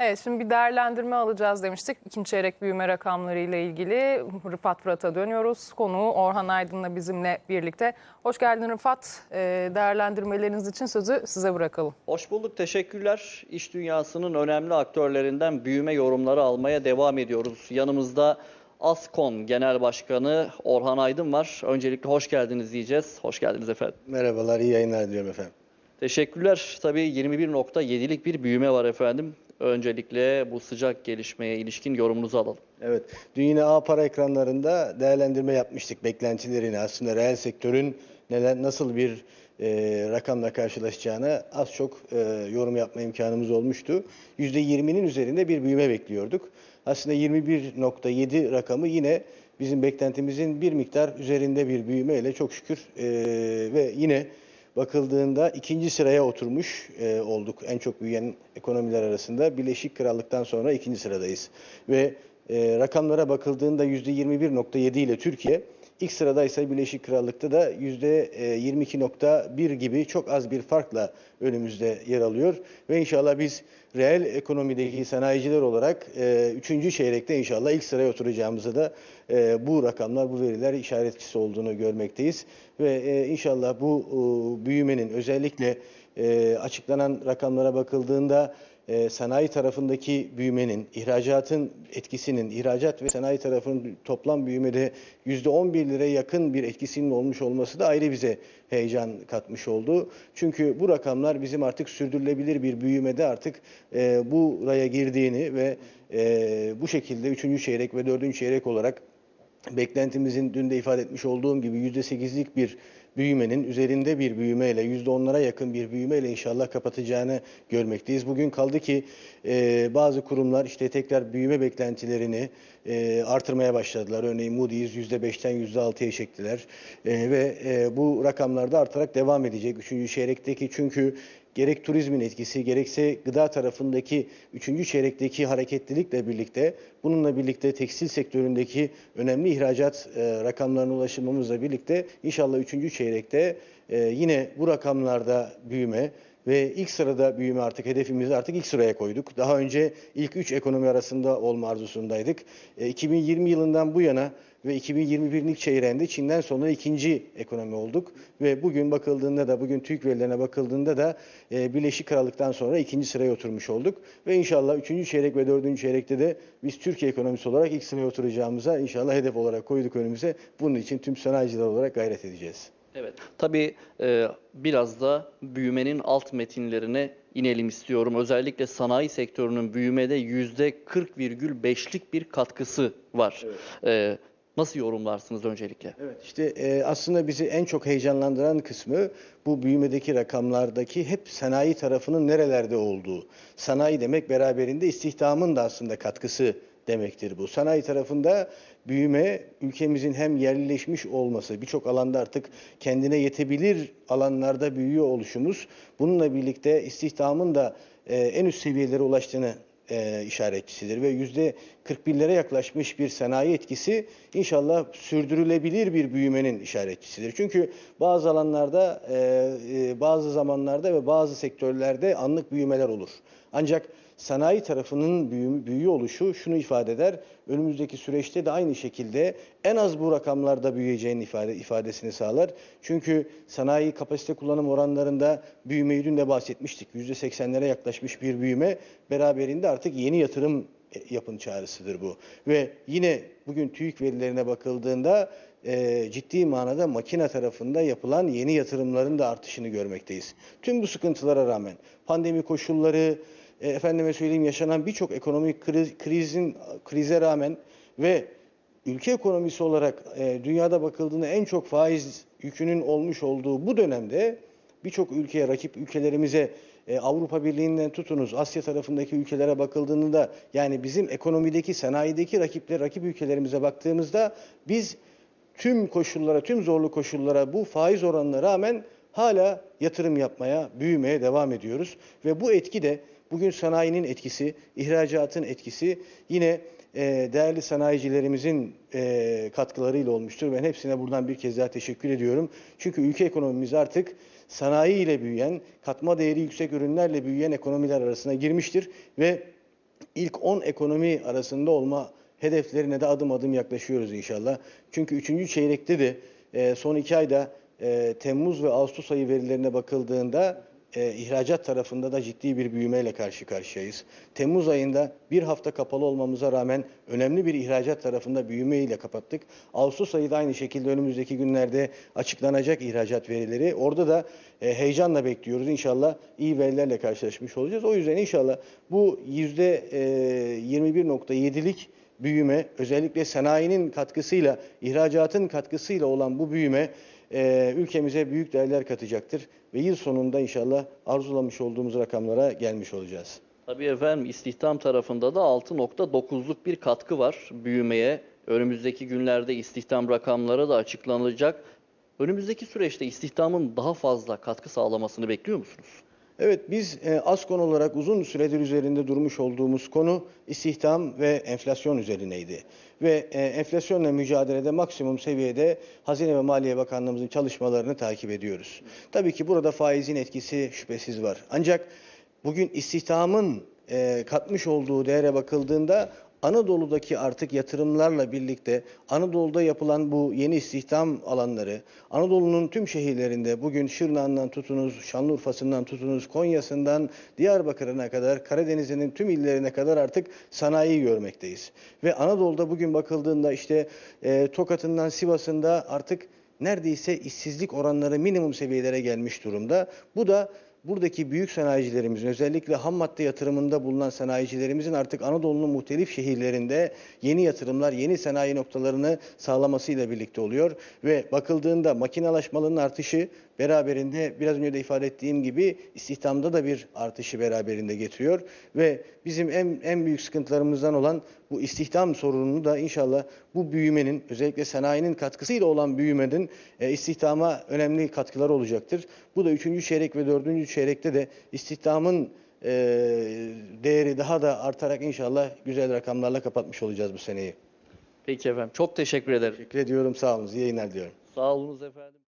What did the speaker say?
Evet şimdi bir değerlendirme alacağız demiştik. İkinci çeyrek büyüme rakamları ile ilgili Rıfat Fırat'a dönüyoruz. Konuğu Orhan Aydın'la bizimle birlikte. Hoş geldin Rıfat. Ee, Değerlendirmeleriniz için sözü size bırakalım. Hoş bulduk, teşekkürler. İş dünyasının önemli aktörlerinden büyüme yorumları almaya devam ediyoruz. Yanımızda Askon Genel Başkanı Orhan Aydın var. Öncelikle hoş geldiniz diyeceğiz. Hoş geldiniz efendim. Merhabalar, iyi yayınlar diliyorum efendim. Teşekkürler. Tabii 21.7'lik bir büyüme var efendim. Öncelikle bu sıcak gelişmeye ilişkin yorumunuzu alalım. Evet, dün yine A para ekranlarında değerlendirme yapmıştık beklentilerini. Aslında reel sektörün neler nasıl bir e, rakamla karşılaşacağını az çok e, yorum yapma imkanımız olmuştu. %20'nin üzerinde bir büyüme bekliyorduk. Aslında 21.7 rakamı yine bizim beklentimizin bir miktar üzerinde bir büyümeyle çok şükür e, ve yine bakıldığında ikinci sıraya oturmuş e, olduk. En çok büyüyen ekonomiler arasında Birleşik Krallık'tan sonra ikinci sıradayız. Ve e, rakamlara bakıldığında %21.7 ile Türkiye, ilk sırada ise Birleşik Krallık'ta da %22.1 gibi çok az bir farkla önümüzde yer alıyor. Ve inşallah biz reel ekonomideki sanayiciler olarak e, üçüncü çeyrekte inşallah ilk sıraya oturacağımızı da e, bu rakamlar, bu veriler işaretçisi olduğunu görmekteyiz. Ve e, inşallah bu e, büyümenin özellikle e, açıklanan rakamlara bakıldığında e, sanayi tarafındaki büyümenin, ihracatın etkisinin, ihracat ve sanayi tarafının toplam büyümede %11 liraya yakın bir etkisinin olmuş olması da ayrı bize heyecan katmış oldu. Çünkü bu rakamlar bizim artık sürdürülebilir bir büyümede artık e, buraya girdiğini ve e, bu şekilde 3. çeyrek ve 4. çeyrek olarak beklentimizin dün de ifade etmiş olduğum gibi %8'lik bir büyümenin üzerinde bir büyümeyle %10'lara yakın bir büyümeyle inşallah kapatacağını görmekteyiz. Bugün kaldı ki e, bazı kurumlar işte tekrar büyüme beklentilerini e, artırmaya başladılar. Örneğin Moody's %5'ten %6'ya çektiler E, ve e, bu rakamlarda artarak devam edecek. Üçüncü çeyrekteki çünkü gerek turizmin etkisi gerekse gıda tarafındaki 3. çeyrekteki hareketlilikle birlikte bununla birlikte tekstil sektöründeki önemli ihracat e, rakamlarına ulaşmamızla birlikte inşallah 3. çeyrekte e, yine bu rakamlarda büyüme ve ilk sırada büyüme artık hedefimizi artık ilk sıraya koyduk. Daha önce ilk 3 ekonomi arasında olma arzusundaydık. E, 2020 yılından bu yana ve 2021'in ilk çeyreğinde Çin'den sonra ikinci ekonomi olduk. Ve bugün bakıldığında da, bugün TÜİK verilerine bakıldığında da e, Birleşik Krallık'tan sonra ikinci sıraya oturmuş olduk. Ve inşallah üçüncü çeyrek ve dördüncü çeyrekte de biz Türkiye ekonomisi olarak ilk sıraya oturacağımıza inşallah hedef olarak koyduk önümüze. Bunun için tüm sanayiciler olarak gayret edeceğiğiz. Evet. Tabii e, biraz da büyümenin alt metinlerine inelim istiyorum. Özellikle sanayi sektörünün büyümede %40,5'lik bir katkısı var. E, nasıl yorumlarsınız öncelikle? Evet işte e, aslında bizi en çok heyecanlandıran kısmı bu büyümedeki rakamlardaki hep sanayi tarafının nerelerde olduğu. Sanayi demek beraberinde istihdamın da aslında katkısı demektir bu. Sanayi tarafında büyüme ülkemizin hem yerleşmiş olması, birçok alanda artık kendine yetebilir alanlarda büyüyor oluşumuz. Bununla birlikte istihdamın da e, en üst seviyelere ulaştığını e, işaretçisidir ve yüzde 41'lere yaklaşmış bir sanayi etkisi inşallah sürdürülebilir bir büyümenin işaretçisidir. Çünkü bazı alanlarda, e, e, bazı zamanlarda ve bazı sektörlerde anlık büyümeler olur. Ancak sanayi tarafının büyü, büyüyor oluşu şunu ifade eder. Önümüzdeki süreçte de aynı şekilde en az bu rakamlarda büyüyeceğinin ifade, ifadesini sağlar. Çünkü sanayi kapasite kullanım oranlarında büyümeyi dün de bahsetmiştik. %80'lere yaklaşmış bir büyüme beraberinde artık yeni yatırım yapın çağrısıdır bu. Ve yine bugün TÜİK verilerine bakıldığında e, ciddi manada makine tarafında yapılan yeni yatırımların da artışını görmekteyiz. Tüm bu sıkıntılara rağmen pandemi koşulları, e, efendime söyleyeyim yaşanan birçok ekonomik kriz, krizin krize rağmen ve ülke ekonomisi olarak e, dünyada bakıldığında en çok faiz yükünün olmuş olduğu bu dönemde birçok ülkeye, rakip ülkelerimize e, Avrupa Birliği'nden tutunuz Asya tarafındaki ülkelere bakıldığında yani bizim ekonomideki, sanayideki rakipler, rakip ülkelerimize baktığımızda biz tüm koşullara, tüm zorlu koşullara bu faiz oranına rağmen hala yatırım yapmaya, büyümeye devam ediyoruz. Ve bu etki de bugün sanayinin etkisi, ihracatın etkisi yine e, değerli sanayicilerimizin e, katkılarıyla olmuştur. Ben hepsine buradan bir kez daha teşekkür ediyorum. Çünkü ülke ekonomimiz artık sanayi ile büyüyen, katma değeri yüksek ürünlerle büyüyen ekonomiler arasına girmiştir ve ilk 10 ekonomi arasında olma hedeflerine de adım adım yaklaşıyoruz inşallah. Çünkü 3. çeyrekte de e, son 2 ayda e, Temmuz ve Ağustos ayı verilerine bakıldığında e, ihracat tarafında da ciddi bir büyümeyle karşı karşıyayız. Temmuz ayında bir hafta kapalı olmamıza rağmen önemli bir ihracat tarafında büyümeyle kapattık. Ağustos ayı da aynı şekilde önümüzdeki günlerde açıklanacak ihracat verileri. Orada da e, heyecanla bekliyoruz. İnşallah iyi verilerle karşılaşmış olacağız. O yüzden inşallah bu yüzde e, %21.7'lik büyüme özellikle sanayinin katkısıyla, ihracatın katkısıyla olan bu büyüme e, ülkemize büyük değerler katacaktır. Ve yıl sonunda inşallah arzulamış olduğumuz rakamlara gelmiş olacağız. Tabii efendim istihdam tarafında da 6.9'luk bir katkı var büyümeye. Önümüzdeki günlerde istihdam rakamları da açıklanacak. Önümüzdeki süreçte istihdamın daha fazla katkı sağlamasını bekliyor musunuz? Evet biz e, ASKON olarak uzun süredir üzerinde durmuş olduğumuz konu istihdam ve enflasyon üzerineydi. Ve e, enflasyonla mücadelede maksimum seviyede Hazine ve Maliye Bakanlığımızın çalışmalarını takip ediyoruz. Tabii ki burada faizin etkisi şüphesiz var. Ancak bugün istihdamın e, katmış olduğu değere bakıldığında Anadolu'daki artık yatırımlarla birlikte Anadolu'da yapılan bu yeni istihdam alanları, Anadolu'nun tüm şehirlerinde bugün Şırnak'ından tutunuz, Şanlıurfa'sından tutunuz, Konya'sından Diyarbakır'ına kadar, Karadeniz'in tüm illerine kadar artık sanayi görmekteyiz. Ve Anadolu'da bugün bakıldığında işte e, Tokat'ından Sivas'ında artık neredeyse işsizlik oranları minimum seviyelere gelmiş durumda. Bu da buradaki büyük sanayicilerimizin özellikle ham madde yatırımında bulunan sanayicilerimizin artık Anadolu'nun muhtelif şehirlerinde yeni yatırımlar, yeni sanayi noktalarını sağlamasıyla birlikte oluyor. Ve bakıldığında makinalaşmanın artışı beraberinde biraz önce de ifade ettiğim gibi istihdamda da bir artışı beraberinde getiriyor. Ve bizim en, en büyük sıkıntılarımızdan olan bu istihdam sorununu da inşallah bu büyümenin özellikle sanayinin katkısıyla olan büyümenin e, istihdama önemli katkıları olacaktır. Bu da 3. çeyrek ve 4. çeyrekte de istihdamın e, değeri daha da artarak inşallah güzel rakamlarla kapatmış olacağız bu seneyi. Peki efendim çok teşekkür ederim. Teşekkür ediyorum. Sağ olun. İyi yayınlar diliyorum. Sağ olunuz efendim.